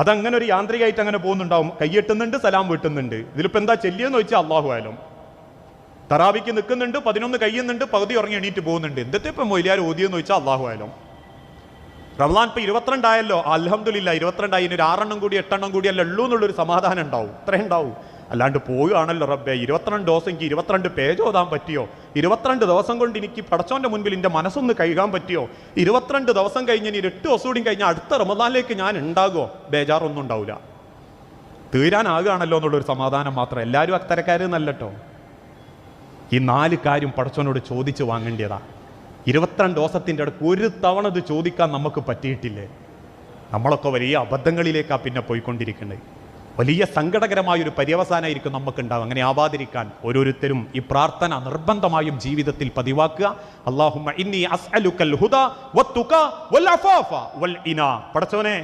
അതങ്ങനെ ഒരു യാന്ത്രികമായിട്ട് അങ്ങനെ പോകുന്നുണ്ടാവും. കൈയെട്ടുന്നുണ്ട് സലാം വീട്ടുന്നുണ്ട്. ഇതിലിപ്പോ എന്താ ചെല്ലിയെന്ന് വെച്ചാൽ അള്ളാഹു ആയാലും തറാവിക്ക് നിൽക്കുന്നുണ്ട് പതിനൊന്ന് കഴിയുന്നുണ്ട് പകുതി ഉറങ്ങി എണീറ്റ് പോകുന്നുണ്ട്. എന്തൊക്കെ ഇപ്പം മൊയിലാർ ഓതിയെന്ന് വെച്ചാൽ അള്ളാഹു ആയാലും റംലാൻ ഇപ്പൊ ഇരുപത്തിരണ്ടായല്ലോ അലഹമില്ല ഇരുപത്തിരണ്ടായി ഇനി ഒരു ആറെണ്ണം കൂടി എട്ടെണ്ണം കൂടി അല്ല ഉള്ളൂ എന്നുള്ളൊരു സമാധാനം ഉണ്ടാവും. ഇത്രയും ഉണ്ടാവും. അല്ലാണ്ട് പോവുകയാണല്ലോ റബ്ബെ. ഇരുപത്തിരണ്ട് ദിവസം എനിക്ക് ഇരുപത്തിരണ്ട് പേജ് ഓതാൻ പറ്റിയോ? ഇരുപത്തിരണ്ട് ദിവസം കൊണ്ട് എനിക്ക് പടച്ചോന്റെ മുൻപിൽ എന്റെ മനസ്സൊന്ന് കഴുകാൻ പറ്റിയോ? ഇരുപത്തിരണ്ട് ദിവസം കഴിഞ്ഞ് ഇനി എട്ട് ദിവസം കൂടി കഴിഞ്ഞാൽ അടുത്ത റമദാനിലേക്ക് ഞാൻ ഉണ്ടാകുമോ? ബേജാറൊന്നും ഉണ്ടാവില്ല തീരാനാകുകയാണല്ലോ എന്നുള്ളൊരു സമാധാനം മാത്രം. എല്ലാവരും അത്തരക്കാരെന്നല്ലട്ടോ ഈ നാല് കാര്യം പടച്ചോനോട് ചോദിച്ചു വാങ്ങേണ്ടതാ ഇരുപത്തിരണ്ട് ദിവസത്തിന്റെ അടുക്ക് ഒരു തവണ ഇത് ചോദിക്കാൻ നമുക്ക് പറ്റിയിട്ടില്ലേ? നമ്മളൊക്കെ വലിയ അബദ്ധങ്ങളിലേക്കാണ് പിന്നെ പോയിക്കൊണ്ടിരിക്കുന്നത് വലിയ സങ്കടകരമായ ഒരു പര്യവസാനമായിരിക്കും നമുക്കുണ്ടാവും അങ്ങനെ ആവാതിരിക്കാൻ ഓരോരുത്തരും ഈ പ്രാർത്ഥന നിർബന്ധമായും ജീവിതത്തിൽ പതിവാക്കുക. അള്ളാഹുമ്മ ഇന്നി അസ്അലുക്കൽ ഹുദ വത്തുക വൽ അഫാഫ വൽ ഇന. പടച്ചോനെ